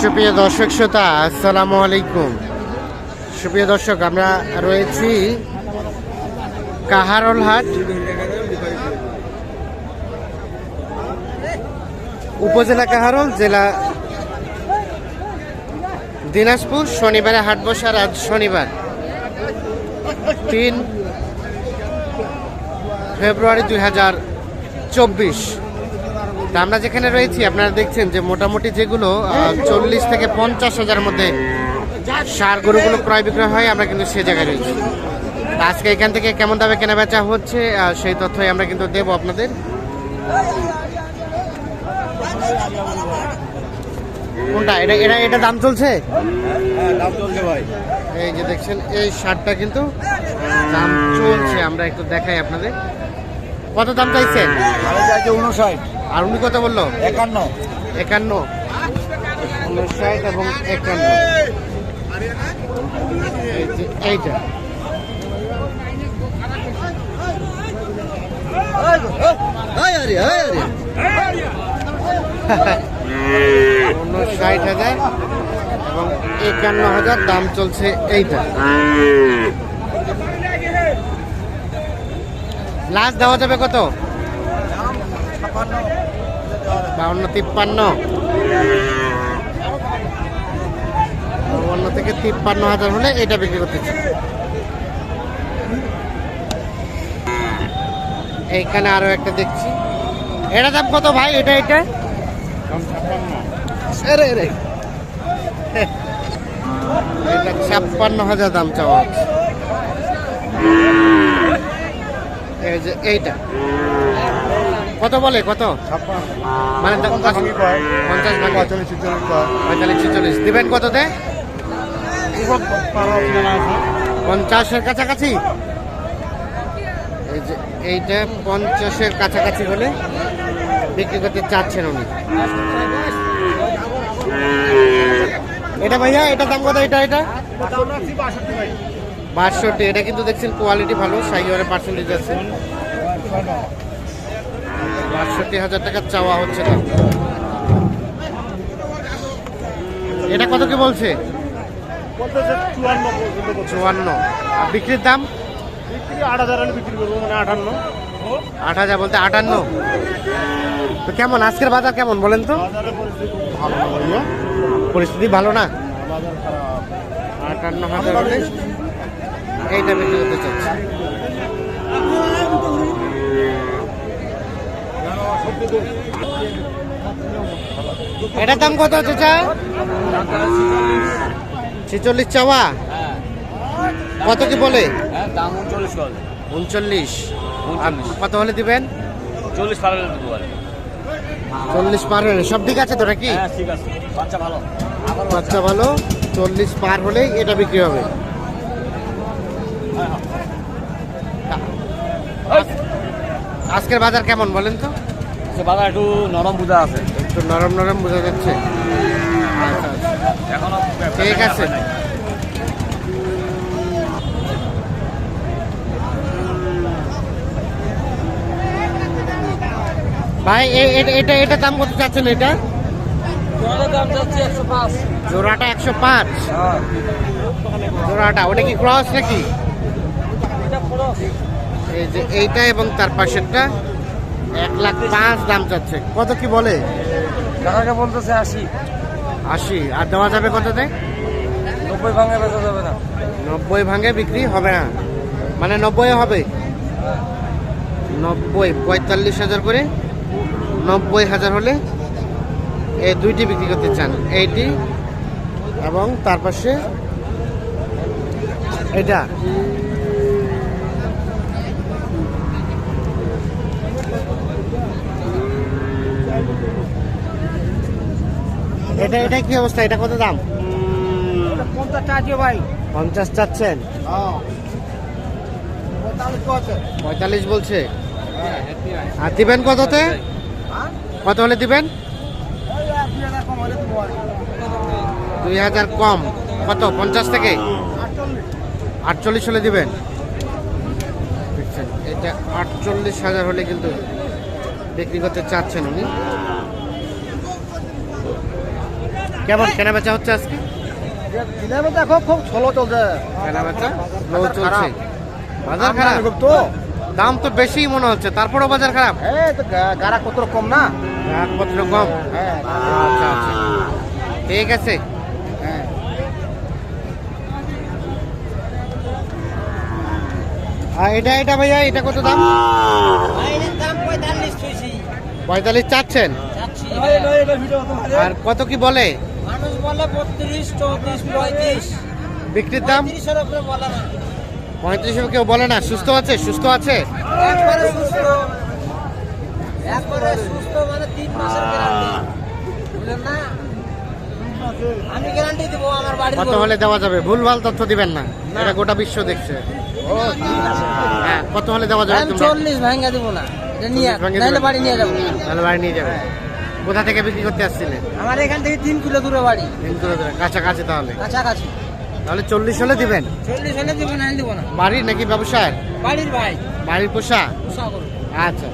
সুপ্রিয় দর্শক শ্রোতা, আসসালামু আলাইকুম। সুপ্রিয় দর্শক, আমরা রয়েছি কাহারল হাট। উপজেলা কাহারল, জেলা দিনাজপুর। শনিবারে হাট বসার আজ শনিবার, তিন ফেব্রুয়ারি দুই হাজার চব্বিশ। তা আমরা যেখানে রয়েছি আপনারা দেখছেন যে মোটামুটি যেগুলো চল্লিশ থেকে পঞ্চাশ হাজার মধ্যে সার গরুগুলো ক্রয় বিক্রয় হয় আমরা কিন্তু সে জায়গায় রয়েছি। আজকে এখান থেকে কেমন দামে কেনা বেচা হচ্ছে সেই তথ্যই আমরা কিন্তু দেবো আপনাদের। কোনটা? এটা এটা এটা দাম চলছে? দাম চলছে ভাই। এই যে দেখছেন এই শার্টটা কিন্তু দাম চলছে আমরা একটু দেখাই আপনাদের। কত দাম চাইছেন? উনষাট আর উনি কত বলল? একান্ন। একান্ন। উনষাট এবং একান্ন। এইটা। উনষাট হাজার এবং একান্ন হাজার দাম চলছে এইটা। লাস্ট দেওয়া যাবে কত? বাউন্ন তিপ্পান্ন। বাউন্ন থেকে তিপ্পান্ন হাজার হলে এটা বিক্রি করতেছে। এইখানে আরও একটা দেখছি। এটা দাম কত ভাই? এটা এটা? এটা ছাপ্পান্ন হাজার দাম চাওয়া এই যে এইটা। কত বলে কত? মানে পঞ্চাশ পঁয়তাল্লিশ ছিচল্লিশ। দিবেন কততে। পঞ্চাশের কাছাকাছি? এই যে এইটা পঞ্চাশের কাছাকাছি হলে বিক্রি করতে চাচ্ছেন উনি। এটা ভাইয়া এটা দাম কত? এটা এটা? বাষট্টি। এটা কিন্তু দেখছেন কোয়ালিটি ভালো সাইওয়ারের পার্সেন্টেজ আছে। বাষট্টি হাজার টাকা চাওয়া হচ্ছে না। এটা কত কি বলছে? চুয়ান্ন আর বিক্রির দাম? আট হাজার বিক্রি করব মানে আটান্ন। আট হাজার বলতে আটান্ন। তো কেমন আজকের বাজার কেমন বলেন তো? পরিস্থিতি ভালো না পরিস্থিতি ভালো না? আটান্ন হাজার। এইটা বিক্রি করতে চাচ্ছি। এটার দাম কত চাচা ছেচল্লিশ চাওয়া? কত কি বলে? উনচল্লিশ। কত হলে দিবেন? চল্লিশ পার হলে। হলে সব ঠিক আছে তো নাকি? বাচ্চা ভালো বাচ্চা ভালো। চল্লিশ পার হলেই এটা বিক্রি হবে। আজকের বাজার কেমন বলেন তো? সে বাজার একটু নরম বোঝা আছে। একটু নরম নরম বোঝা যাচ্ছে। ঠিক আছে। ভাই এটা এটা দাম কত চাচ্ছেন এটা? জোড়াটা একশো পাঁচ। জোড়াটা ওটা কি ক্রস নাকি? এই যে এইটা এবং তার পাশেরটা। এক লাখ পাঁচ দাম চাচ্ছে। কত কি বলে? টাকাকে বলতেছে আশি। আশি। আর দেওয়া যাবে কততে? নব্বই ভাঙে বেচা যাবে না। নব্বই ভাঙে বিক্রি হবে না। মানে নব্বই হবে? নব্বই পঁয়তাল্লিশ হাজার করে। নব্বই হাজার হলে এই দুইটি বিক্রি করতে চান। এইটি এবং তার পাশে এটা। এটা এটা কি অবস্থা? এটা কত দাম? পঞ্চাশ ভাই। পঞ্চাশ চাচ্ছেন? পঁয়তাল্লিশ পঁয়তাল্লিশ বলছে? আর দিবেন কততে? কত হলে দিবেন? দুই হাজার কম। কত? পঞ্চাশ থেকে? আটচল্লিশ হলে দিবেন। এটা আটচল্লিশ হাজার হলে কিন্তু বিক্রি করতে চাচ্ছেন উনি। কেমন কেনা বেচা হচ্ছে আজকে? দিনে দেখো খুব ছোলো চলছে। কেনা বেচা লো চলছে। বাজার খারাপ? খুব তো। দাম তো বেশি মনে হচ্ছে তারপরেও বাজার খারাপ? এই তো গা- গাড়া কত কম না? গ্রাহকপত্র কম? হ্যাঁ আচ্ছা আচ্ছা। ঠিক আছে। হ্যাঁ। আর এটা এটা ভাইয়া এটা কত দাম? দাম পঁয়তাল্লিশ ছুঁইছি। পঁয়তাল্লিশ চাচ্ছেন? আর কত কি বলে? মানুষ বলে বত্রিশ চৌত্রিশ পঁয়ত্রিশ। বিক্রির দাম? তিরিশের উপরে বলে না। পঁয়ত্রিশ কেউ বলে না। সুস্থ আছে? সুস্থ আছে? একবারে সুস্থ। একবারে সুস্থ মানে তিন মাসের গ্যারান্টি বুঝলেন না? আমি গ্যারান্টি দিব আমার বাড়ির কত হলে দেওয়া যাবে? ভুলভাল তথ্য দিবেন না। এটা গোটা বিশ্ব দেখছে। হ্যাঁ কত হলে দেওয়া যাবে চল্লিশ ভাঙ্গা দিব না। এটা নিয়ে নাহলে বাড়ি নিয়ে যাব। তাহলে বাড়ি নিয়ে যাবে। কোথা থেকে বিক্রি করতে আসছিলেন আমার এখান থেকে তিন কিলো দূরে বাড়ি। তিন কিলো ধরে কাছাকাছি তাহলে? কাছাকাছি। তাহলে চল্লিশ হলে দিবেন? চল্লিশ হলে দিব না দিব না। বাড়ির নাকি ব্যবসায় বাড়ির ভাই। বাড়ির পোষা? আচ্ছা।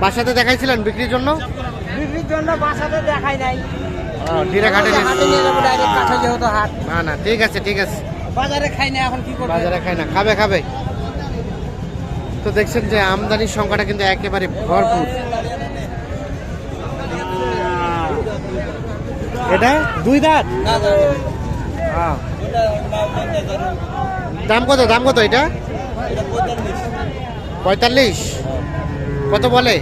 বাসাতে দেখাইছিলেন বিক্রির জন্য? বিক্রির জন্য বাসাতে দেখাই নাই। হাটে নিয়ে- হাটে নিয়ে যাব ডাইরেক্ট কাছে যেহেতু হাট। না না ঠিক আছে ঠিক আছে। বাজারে খাই না এখন কি করব? বাজারে খায় না খাবে খাবে। তো দেখছেন যে আমদানির সংখ্যাটা কিন্তু একেবারে ভরপুর। এটা? দুই দাঁত? হ্যাঁ। দাম কত দাম কত এটা? পঁয়তাল্লিশ। কত বলে?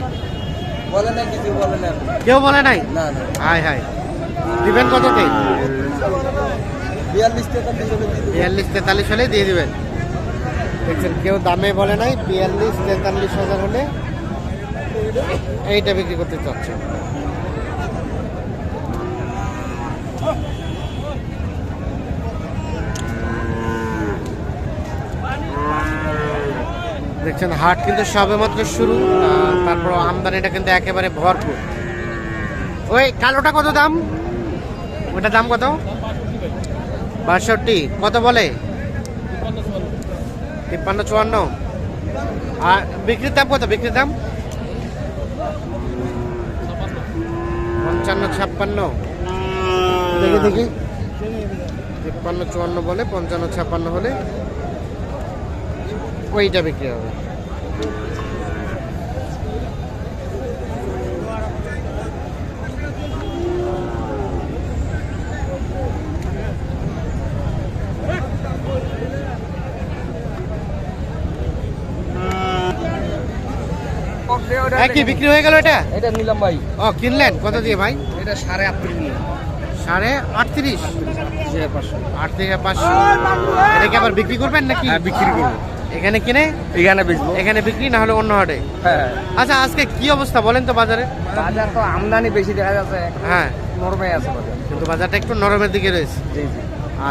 কেউ বলে নাই? হাই হাই দিবেন কততে বিয়াল্লিশ তেতাল্লিশ হলে দিয়ে দিবেন। দেখছেন কেউ দামে বলে নাই। বিয়াল্লিশ তেতাল্লিশ হাজার হলে এইটা বিক্রি করতে চাচ্ছে দেখছেন হাট কিন্তু সবেমাত্র শুরু আহ, তারপর আমদানিটা কিন্তু একেবারে ভরপুর। ওই কালোটা কত দাম? ওটা দাম কত? বাষট্টি। কত বলে? তিপ্পান্ন চুয়ান্ন। আর বিক্রির দাম কত? বিক্রির দাম? পঞ্চান্ন ছাপ্পান্ন। দেখি দেখি। তিপ্পান্ন চুয়ান্ন বলে পঞ্চান্ন ছাপ্পান্ন হলে ওইটা বিক্রি হবে? একই বিক্রি হয়ে গেল এটা? এটা নিলাম ভাই। ও কিনলেন? কত দিয়ে ভাই? এটা সাড়ে আটত্রিশ। সাড়ে আটত্রিশ? পাঁচশো। আট থেকে পাঁচশো। এটা কি আবার বিক্রি করবেন নাকি? হ্যাঁ বিক্রি করব। এখানে কিনে? এখানে বেচবো। এখানে বিক্রি না হলে অন্য হাটে? হ্যাঁ আচ্ছা আজকে কি অবস্থা বলেন তো বাজারে? বাজার তো আমদানি বেশি দেখা যাচ্ছে হ্যাঁ। নরমে আছে বাজার। কিন্তু বাজারটা একটু নরমের দিকে রয়েছে। জি জি।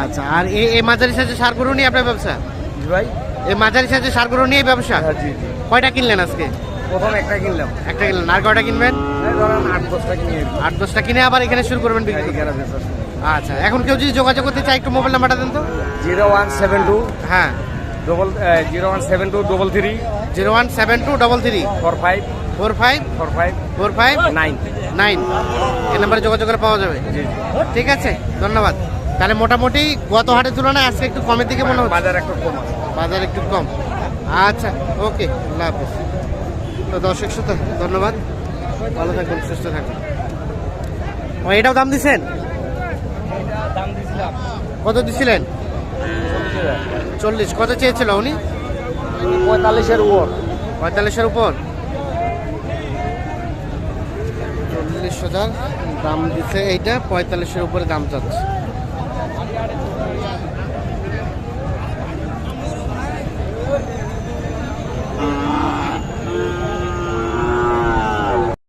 আচ্ছা আর এই এই মাঝারি সাইজের সার গরু নিয়ে আপনার ব্যবসা? জি ভাই। এই মাঝারি সাইজের সার গরু নিয়ে ব্যবসা? হ্যাঁ জি জি। কয়টা কিনলেন আজকে? প্রথম একটা কিনলাম। একটা কিনলেন। আর কয়টা কিনবেন? ধরেন আট দশটা কিনে আট দশটা কিনে আবার এখানে শুরু করবেন বিক্রি। করতে। এখানে আচ্ছা এখন কেউ যদি যোগাযোগ করতে চায় একটু মোবাইল নাম্বারটা দেন তো। জিরো ওয়ান সেভেন টু হ্যাঁ। Double zero one seven two double three zero one seven two double three four five four five four five four five nine nine এই নাম্বারে যোগাযোগ করে পাওয়া যাবে। ঠিক আছে ধন্যবাদ। তাহলে মোটামুটি গত হাটের তুলনায় আজকে একটু কমের দিকে মনে হচ্ছে। বাজার একটু কম। বাজার একটু কম। আচ্ছা ওকে আল্লাহ হাফিজ। তো দর্শক শ্রোতা ধন্যবাদ। ভালো থাকুন সুস্থ থাকুন ও এটাও দাম দিছেন? কত দিছিলেন? চল্লিশ কত চেয়েছিল উনি? পঁয়তাল্লিশের উপর। পঁয়তাল্লিশের উপর? চল্লিশ হাজার দাম দিচ্ছে এইটা পঁয়তাল্লিশের উপরে দাম চাচ্ছে।